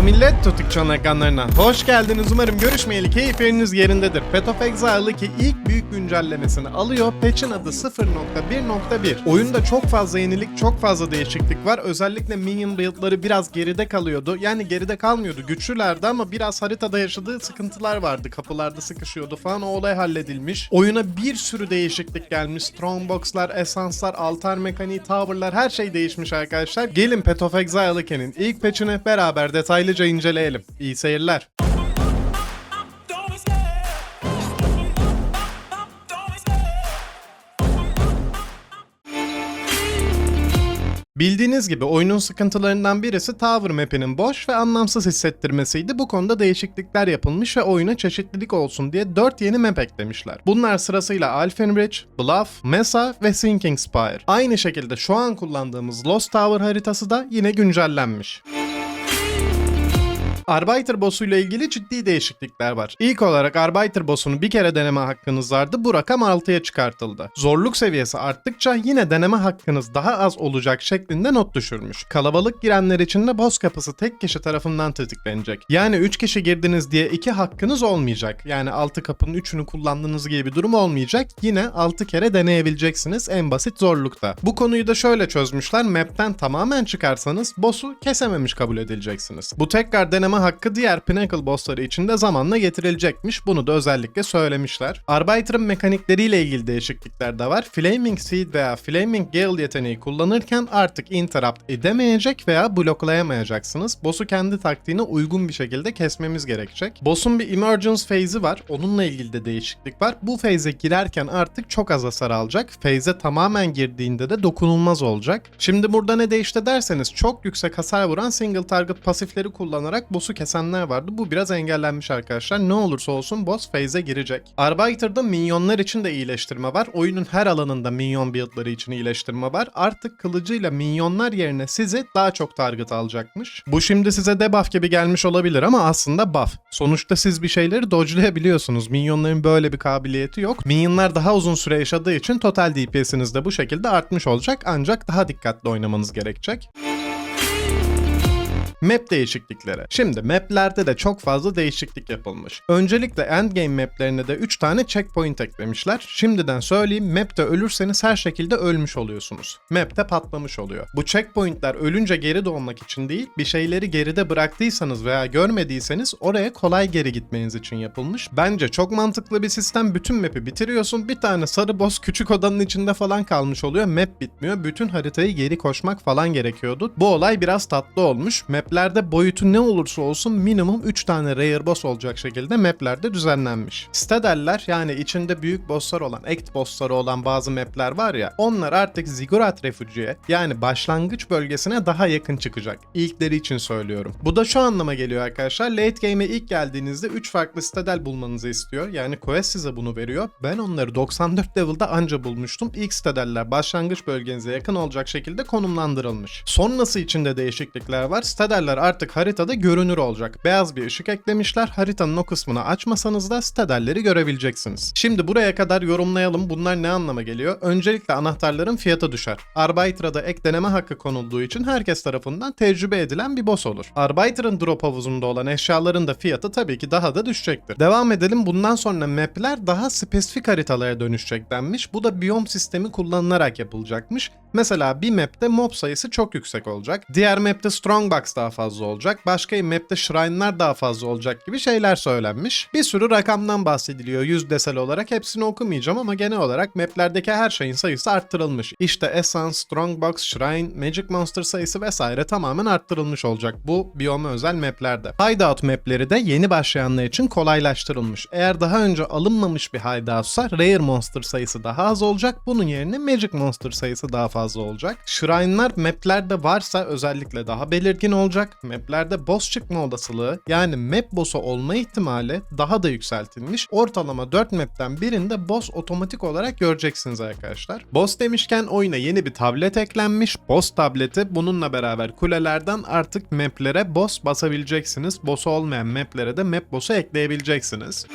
Merhaba millet, Tutuk Çan. Hoş geldiniz. Umarım görüşmeyeli keyifleriniz yerindedir. Path of Exile 2 ilk büyük güncellemesini alıyor. Patch'in adı 0.1.1. Oyunda çok fazla yenilik, çok fazla değişiklik var. Özellikle minion build'ları biraz geride kalıyordu. Yani geride kalmıyordu. Güçlülerdi ama biraz haritada yaşadığı sıkıntılar vardı. Kapılarda sıkışıyordu falan. O olay halledilmiş. Oyuna bir sürü değişiklik gelmiş. Strongbox'lar, esanslar, altar mekaniği, tower'lar her şey değişmiş arkadaşlar. Gelin Path of Exile 2'nin ilk patch'ini beraber detaylıca inceleyelim. İyi seyirler. Bildiğiniz gibi oyunun sıkıntılarından birisi Tower map'inin boş ve anlamsız hissettirmesiydi. Bu konuda değişiklikler yapılmış ve oyuna çeşitlilik olsun diye 4 yeni map eklemişler. Bunlar sırasıyla Alfenbridge, Bluff, Mesa ve Sinking Spire. Aynı şekilde şu an kullandığımız Lost Tower haritası da yine güncellenmiş. Arbiter boss'uyla ilgili ciddi değişiklikler var. İlk olarak Arbiter boss'unu bir kere deneme hakkınız vardı. Bu rakam 6'ya çıkartıldı. Zorluk seviyesi arttıkça yine deneme hakkınız daha az olacak şeklinde not düşürmüş. Kalabalık girenler için de boss kapısı tek kişi tarafından tetiklenecek. Yani 3 kişi girdiniz diye 2 hakkınız olmayacak. Yani 6 kapının 3'ünü kullandığınız gibi bir durum olmayacak. Yine 6 kere deneyebileceksiniz en basit zorlukta. Bu konuyu da şöyle çözmüşler. Map'ten tamamen çıkarsanız boss'u kesememiş kabul edileceksiniz. Bu tekrar deneme hakkı diğer Pinnacle bossları için de zamanla getirilecekmiş. Bunu da özellikle söylemişler. Arbiter'ın mekanikleriyle ilgili değişiklikler de var. Flaming Seed veya Flaming Gale yeteneği kullanırken artık interrupt edemeyecek veya bloklayamayacaksınız. Boss'u kendi taktiğine uygun bir şekilde kesmemiz gerekecek. Boss'un bir emergence phase'i var. Onunla ilgili de değişiklik var. Bu phase'e girerken artık çok az hasar alacak. Phase'e tamamen girdiğinde de dokunulmaz olacak. Şimdi burada ne değişti derseniz çok yüksek hasar vuran single target pasifleri kullanarak boss'u kesenler vardı. Bu biraz engellenmiş arkadaşlar. Ne olursa olsun boss phase'e girecek. Arbiter'da minyonlar için de iyileştirme var. Oyunun her alanında minyon build'ları için iyileştirme var. Artık kılıcıyla minyonlar yerine sizi daha çok target alacakmış. Bu şimdi size debuff gibi gelmiş olabilir ama aslında buff. Sonuçta siz bir şeyleri dodge'layabiliyorsunuz. Minyonların böyle bir kabiliyeti yok. Minyonlar daha uzun süre yaşadığı için total DPS'iniz de bu şekilde artmış olacak ancak daha dikkatli oynamanız gerekecek. Map değişiklikleri. Şimdi maplerde de çok fazla değişiklik yapılmış. Öncelikle endgame maplerine de 3 tane checkpoint eklemişler. Şimdiden söyleyeyim map'te ölürseniz her şekilde ölmüş oluyorsunuz. Map'te patlamış oluyor. Bu checkpointler ölünce geri doğmak için değil, bir şeyleri geride bıraktıysanız veya görmediyseniz oraya kolay geri gitmeniz için yapılmış. Bence çok mantıklı bir sistem. Bütün map'i bitiriyorsun. Bir tane sarı boss küçük odanın içinde falan kalmış oluyor. Map bitmiyor. Bütün haritayı geri koşmak falan gerekiyordu. Bu olay biraz tatlı olmuş. Maplerde boyutu ne olursa olsun minimum 3 tane rare boss olacak şekilde maplerde düzenlenmiş. Stadeller yani içinde büyük bosslar olan, act bossları olan bazı mapler var ya onlar artık Ziggurat Refugee'ye yani başlangıç bölgesine daha yakın çıkacak. İlkleri için söylüyorum. Bu da şu anlama geliyor arkadaşlar. Late game'e ilk geldiğinizde 3 farklı stadel bulmanızı istiyor. Yani quest size bunu veriyor. Ben onları 94 level'da anca bulmuştum. İlk stadeller başlangıç bölgenize yakın olacak şekilde konumlandırılmış. Sonrası için de değişiklikler var. Stadeller artık haritada görünür olacak. Beyaz bir ışık eklemişler. Haritanın o kısmını açmasanız da stadelleri görebileceksiniz. Şimdi buraya kadar yorumlayalım. Bunlar ne anlama geliyor? Öncelikle anahtarların fiyatı düşer. Arbiter'a da ek deneme hakkı konulduğu için herkes tarafından tecrübe edilen bir boss olur. Arbiter'ın drop havuzunda olan eşyaların da fiyatı tabii ki daha da düşecektir. Devam edelim. Bundan sonra map'ler daha spesifik haritalara dönüşecek denmiş. Bu da biyom sistemi kullanılarak yapılacakmış. Mesela bir map'te mob sayısı çok yüksek olacak. Diğer map'te strongbox daha fazla olacak. Başka bir map'te shrine'lar daha fazla olacak gibi şeyler söylenmiş. Bir sürü rakamdan bahsediliyor yüzdesel olarak. Hepsini okumayacağım ama genel olarak map'lerdeki her şeyin sayısı arttırılmış. İşte Essence, Strongbox, Shrine, Magic Monster sayısı vesaire tamamen arttırılmış olacak bu biyoma özel map'lerde. Hideout map'leri de yeni başlayanlar için kolaylaştırılmış. Eğer daha önce alınmamış bir hideoutsa Rare Monster sayısı daha az olacak. Bunun yerine Magic Monster sayısı daha fazla olacak. Shrine'lar map'lerde varsa özellikle daha belirgin olacak. Map'lerde boss çıkma olasılığı yani map boss'u olma ihtimali daha da yükseltilmiş. Ortalama 4 map'ten birinde boss otomatik olarak göreceksiniz arkadaşlar. Boss demişken oyuna yeni bir tablet eklenmiş. Boss tableti bununla beraber kulelerden artık map'lere boss basabileceksiniz. Boss olmayan map'lere de map boss'u ekleyebileceksiniz.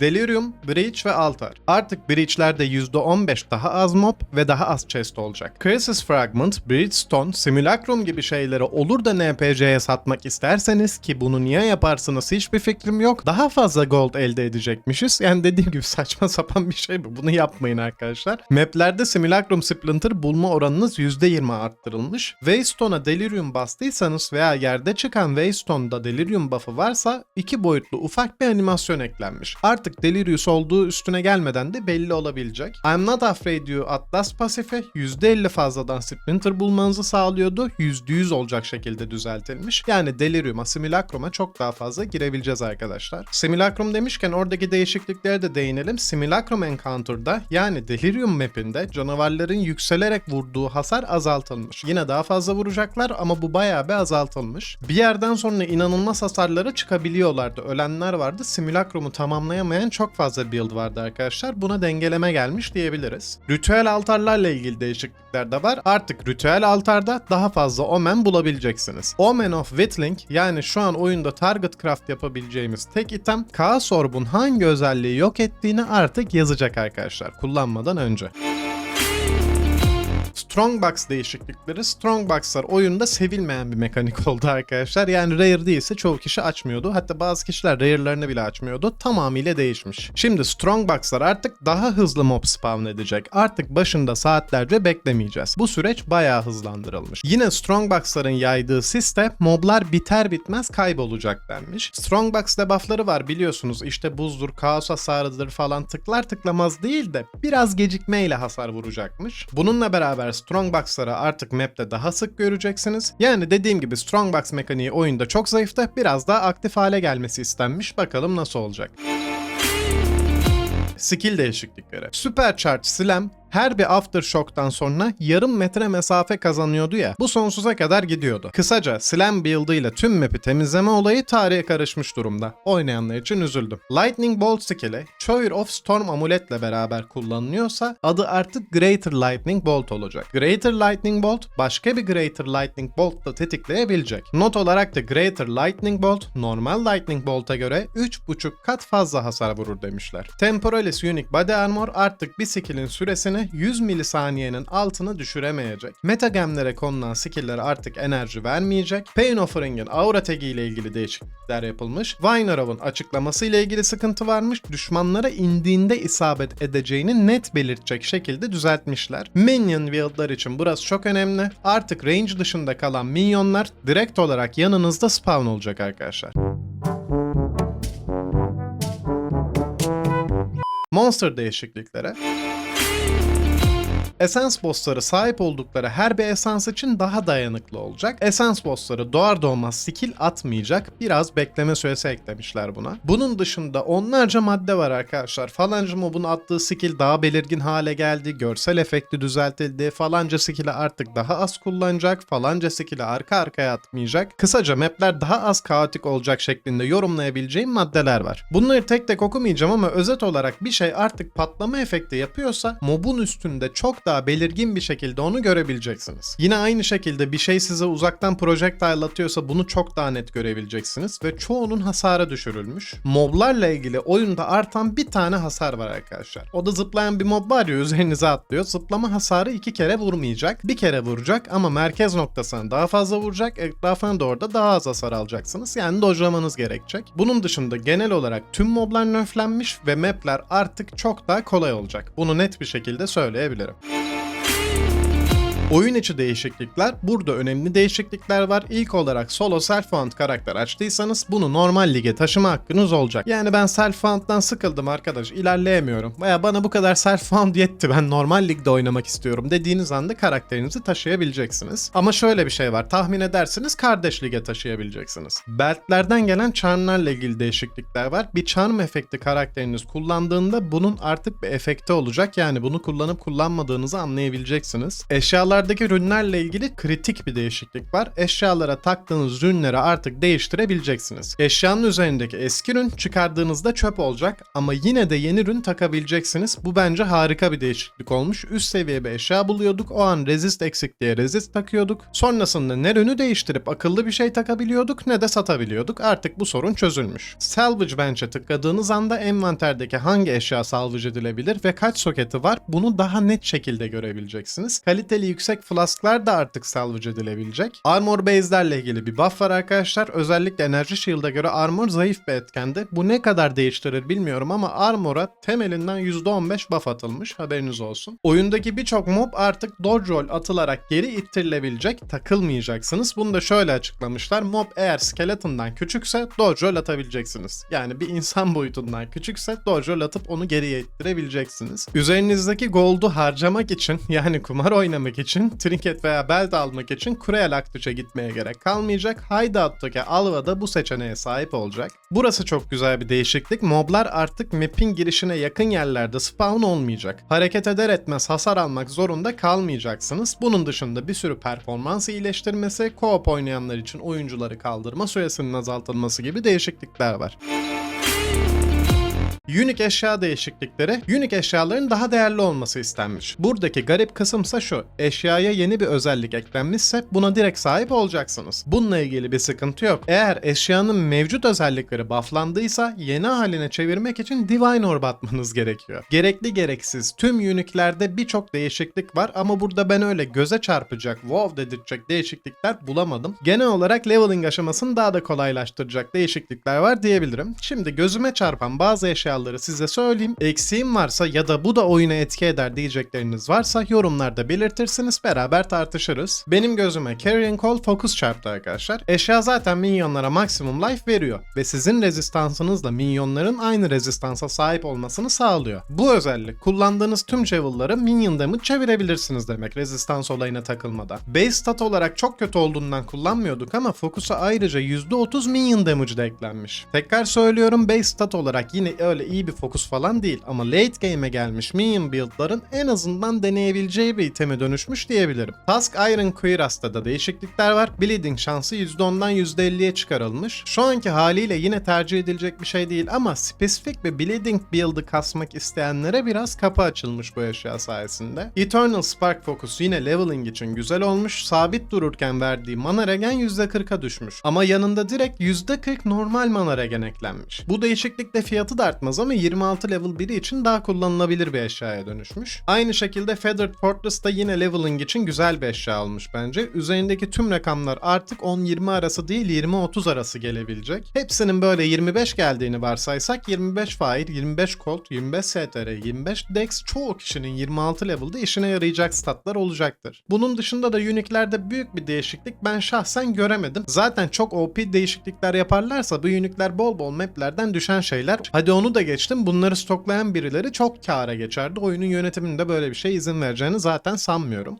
Delirium, Breach ve Altar. Artık Breach'lerde %15 daha az mob ve daha az chest olacak. Crisis Fragment, Bridgestone, Simulacrum gibi şeyleri olur da NPC'ye satmak isterseniz ki bunu niye yaparsınız hiçbir fikrim yok. Daha fazla gold elde edecekmişiz. Yani dediğim gibi saçma sapan bir şey bu. Bunu yapmayın arkadaşlar. Maplerde Simulacrum Splinter bulma oranınız %20 arttırılmış. Waystone'a Delirium bastıysanız veya yerde çıkan Waystone'da Delirium buff'ı varsa iki boyutlu ufak bir animasyon eklenmiş. Artık Delirius olduğu üstüne gelmeden de belli olabilecek. I'm Not Afraid You Atlas pasifi %50 fazladan Splinter bulmanızı sağlıyordu. %100 olacak şekilde düzeltilmiş. Yani Delirium'a, Simulacrum'a çok daha fazla girebileceğiz arkadaşlar. Simulacrum demişken oradaki değişikliklere de değinelim. Simulacrum Encounter'da yani Delirium map'inde canavarların yükselerek vurduğu hasar azaltılmış. Yine daha fazla vuracaklar ama bu bayağı bir azaltılmış. Bir yerden sonra inanılmaz hasarlara çıkabiliyorlardı. Ölenler vardı. Simulacrum'u tamamlayamayan çok fazla build vardı arkadaşlar. Buna dengeleme gelmiş diyebiliriz. Ritüel altarlarla ilgili değişiklikler de var. Artık ritüel altarda daha fazla omen bulabileceksiniz. Omen of Whittling yani şu an oyunda target craft yapabileceğimiz tek item Chaos Orb'un hangi özelliği yok ettiğini artık yazacak arkadaşlar kullanmadan önce. Strongbox değişiklikleri. Strongbox'lar oyunda sevilmeyen bir mekanik oldu arkadaşlar. Yani rare değilse çoğu kişi açmıyordu. Hatta bazı kişiler rare'larını bile açmıyordu. Tamamıyla değişmiş. Şimdi Strongbox'lar artık daha hızlı mob spawn edecek. Artık başında saatlerce beklemeyeceğiz. Bu süreç bayağı hızlandırılmış. Yine Strongbox'ların yaydığı siste moblar biter bitmez kaybolacak denmiş. Strongbox debuffları var biliyorsunuz. İşte buzdur, kaos hasarıdır falan tıklar tıklamaz değil de biraz gecikmeyle hasar vuracakmış. Bununla beraber Strongbox'ları artık map'te daha sık göreceksiniz. Yani dediğim gibi Strongbox mekaniği oyunda çok zayıftı. Biraz daha aktif hale gelmesi istenmiş. Bakalım nasıl olacak. Skill değişiklikleri. Supercharge Slam her bir aftershock'tan sonra yarım metre mesafe kazanıyordu ya. Bu sonsuza kadar gidiyordu. Kısaca Slam build'ı ile tüm map'i temizleme olayı tarihe karışmış durumda. Oynayanlar için üzüldüm. Lightning Bolt skill'i Choir of Storm amuletle beraber kullanılıyorsa adı artık Greater Lightning Bolt olacak. Greater Lightning Bolt başka bir Greater Lightning Bolt da tetikleyebilecek. Not olarak da Greater Lightning Bolt normal Lightning Bolt'a göre 3.5 kat fazla hasar vurur demişler. Temporalis Unique Body Armor artık bir skill'in süresini 100 milisaniyenin altına düşüremeyecek. Metagemlere konulan skill'ler artık enerji vermeyecek. Pain Offering'in aura tagi ile ilgili değişiklikler yapılmış. Vinerov'un açıklaması ile ilgili sıkıntı varmış. Düşmanlara indiğinde isabet edeceğini net belirtecek şekilde düzeltmişler. Minion build'lar için burası çok önemli. Artık range dışında kalan minyonlar direkt olarak yanınızda spawn olacak arkadaşlar. Monster değişiklikleri. Essence bossları sahip oldukları her bir esans için daha dayanıklı olacak. Essence bossları doğar doğmaz skill atmayacak. Biraz bekleme süresi eklemişler buna. Bunun dışında onlarca madde var arkadaşlar. Falanca mobun attığı skill daha belirgin hale geldi. Görsel efekti düzeltildi. Falanca skill'i artık daha az kullanacak. Falanca skill'i arka arkaya atmayacak. Kısaca mapler daha az kaotik olacak şeklinde yorumlayabileceğim maddeler var. Bunları tek tek okumayacağım ama özet olarak bir şey artık patlama efekti yapıyorsa mobun üstünde çok daha belirgin bir şekilde onu görebileceksiniz. Yine aynı şekilde bir şey size uzaktan projectile atıyorsa bunu çok daha net görebileceksiniz ve çoğunun hasarı düşürülmüş. Moblarla ilgili oyunda artan bir tane hasar var arkadaşlar. O da zıplayan bir mob var ya üzerinize atlıyor. Zıplama hasarı iki kere vurmayacak. Bir kere vuracak ama merkez noktasına daha fazla vuracak. Etrafına doğru da daha az hasar alacaksınız. Yani dojlamanız gerekecek. Bunun dışında genel olarak tüm moblar nerflenmiş ve mapler artık çok daha kolay olacak. Bunu net bir şekilde söyleyebilirim. Oyun içi değişiklikler. Burada önemli değişiklikler var. İlk olarak solo self-found karakter açtıysanız bunu normal lige taşıma hakkınız olacak. Yani ben self-found'dan sıkıldım arkadaş ilerleyemiyorum. Veya bana bu kadar self-found yetti ben normal ligde oynamak istiyorum dediğiniz anda karakterinizi taşıyabileceksiniz. Ama şöyle bir şey var tahmin edersiniz kardeş lige taşıyabileceksiniz. Beltlerden gelen charmlarla ilgili değişiklikler var. Bir charm efekti karakteriniz kullandığında bunun artık bir efekti olacak. Yani bunu kullanıp kullanmadığınızı anlayabileceksiniz. Eşyalar moblardaki rünlerle ilgili kritik bir değişiklik var. Eşyalara taktığınız rünleri artık değiştirebileceksiniz. Eşyanın üzerindeki eski rün çıkardığınızda çöp olacak ama yine de yeni rün takabileceksiniz. Bu bence harika bir değişiklik olmuş. Üst seviye bir eşya buluyorduk. O an resist eksik diye resist takıyorduk. Sonrasında ne rünü değiştirip akıllı bir şey takabiliyorduk ne de satabiliyorduk. Artık bu sorun çözülmüş. Salvage Bench'e tıkladığınız anda envanterdeki hangi eşya salvage edilebilir ve kaç soketi var bunu daha net şekilde görebileceksiniz. Kaliteli yüksek flasklar da artık salvage edilebilecek. Armor base'lerle ilgili bir buff var arkadaşlar. Özellikle enerji shield'a göre armor zayıf bir etkendi. Bu ne kadar değiştirir bilmiyorum ama armor'a temelinden %15 buff atılmış. Haberiniz olsun. Oyundaki birçok mob artık dodge roll atılarak geri ittirilebilecek. Takılmayacaksınız. Bunu da şöyle açıklamışlar. Mob eğer skeleton'dan küçükse dodge roll atabileceksiniz. Yani bir insan boyutundan küçükse dodge roll atıp onu geriye ittirebileceksiniz. Üzerinizdeki gold'u harcamak için yani kumar oynamak için trinket veya belt almak için Kureel Aktuç'a gitmeye gerek kalmayacak. Hideout'taki Alva da bu seçeneğe sahip olacak. Burası çok güzel bir değişiklik. Moblar artık map'in girişine yakın yerlerde spawn olmayacak. Hareket eder etmez hasar almak zorunda kalmayacaksınız. Bunun dışında bir sürü performans iyileştirmesi, co-op oynayanlar için oyuncuları kaldırma süresinin azaltılması gibi değişiklikler var. Unique eşya değişiklikleri, unique eşyaların daha değerli olması istenmiş. Buradaki garip kısımsa şu, eşyaya yeni bir özellik eklenmişse buna direkt sahip olacaksınız. Bununla ilgili bir sıkıntı yok. Eğer eşyanın mevcut özellikleri bufflandıysa yeni haline çevirmek için Divine Orb atmanız gerekiyor. Gerekli gereksiz tüm unique'lerde birçok değişiklik var ama burada ben öyle göze çarpacak, wow dedirtecek değişiklikler bulamadım. Genel olarak leveling aşamasını daha da kolaylaştıracak değişiklikler var diyebilirim. Şimdi gözüme çarpan bazı eşyaları size söyleyeyim. Eksiğim varsa ya da bu da oyuna etki eder diyecekleriniz varsa yorumlarda belirtirsiniz beraber tartışırız. Benim gözüme Carrion Call Focus çarptı arkadaşlar. Eşya zaten minyonlara maksimum life veriyor ve sizin rezistansınızla minyonların aynı rezistansa sahip olmasını sağlıyor. Bu özellik kullandığınız tüm javel'ları minion damage çevirebilirsiniz demek rezistans olayına takılmadan. Base stat olarak çok kötü olduğundan kullanmıyorduk ama Focus'a ayrıca %30 minion damage de eklenmiş. Tekrar söylüyorum base stat olarak yine öyle iyi bir fokus falan değil ama late game'e gelmiş minion build'ların en azından deneyebileceği bir iteme dönüşmüş diyebilirim. Task Iron Cuirass'ta da değişiklikler var. Bleeding şansı %10'dan %50'ye çıkarılmış. Şu anki haliyle yine tercih edilecek bir şey değil ama spesifik bir Bleeding build'ı kasmak isteyenlere biraz kapı açılmış bu eşya sayesinde. Eternal Spark Focus yine leveling için güzel olmuş. Sabit dururken verdiği mana regen %40'a düşmüş. Ama yanında direkt %40 normal mana regen eklenmiş. Bu değişiklikle fiyatı da artmaz ama 26 level biri için daha kullanılabilir bir eşyaya dönüşmüş. Aynı şekilde Feathered Fortress da yine leveling için güzel bir eşya olmuş bence. Üzerindeki tüm rakamlar artık 10-20 arası değil 20-30 arası gelebilecek. Hepsinin böyle 25 geldiğini varsaysak 25 Fire, 25 Colt, 25 STR, 25 Dex çoğu kişinin 26 level'da işine yarayacak statlar olacaktır. Bunun dışında da uniklerde büyük bir değişiklik ben şahsen göremedim. Zaten çok OP değişiklikler yaparlarsa bu unikler bol bol maplerden düşen şeyler. Hadi onu da geçtim. Bunları stoklayan birileri çok kâra geçerdi. Oyunun yönetiminde böyle bir şey izin vereceğini zaten sanmıyorum.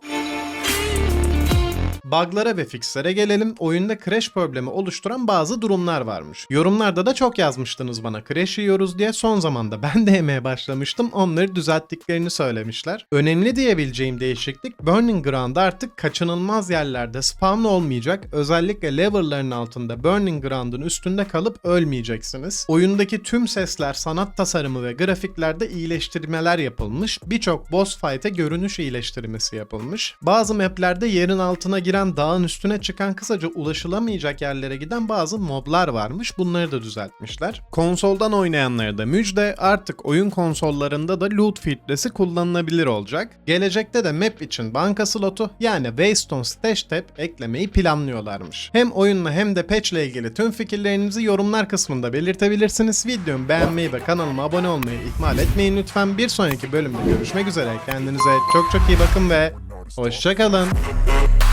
Bug'lara ve fixlere gelelim. Oyunda crash problemi oluşturan bazı durumlar varmış. Yorumlarda da çok yazmıştınız bana crash yiyoruz diye. Son zamanda ben de yemeye başlamıştım. Onları düzelttiklerini söylemişler. Önemli diyebileceğim değişiklik Burning Ground artık kaçınılmaz yerlerde spawn olmayacak. Özellikle level'ların altında Burning Ground'un üstünde kalıp ölmeyeceksiniz. Oyundaki tüm sesler, sanat tasarımı ve grafiklerde iyileştirmeler yapılmış. Birçok boss fight'e görünüş iyileştirmesi yapılmış. Bazı maplerde yerin altına giren dağın üstüne çıkan kısaca ulaşılamayacak yerlere giden bazı moblar varmış. Bunları da düzeltmişler. Konsoldan oynayanlara da müjde artık oyun konsollarında da loot filtresi kullanılabilir olacak. Gelecekte de map için banka slotu yani Waystone Stash Tab eklemeyi planlıyorlarmış. Hem oyunla hem de patch ile ilgili tüm fikirlerinizi yorumlar kısmında belirtebilirsiniz. Videomu beğenmeyi ve kanalıma abone olmayı ihmal etmeyin lütfen. Bir sonraki bölümde görüşmek üzere. Kendinize çok çok iyi bakın ve hoşçakalın.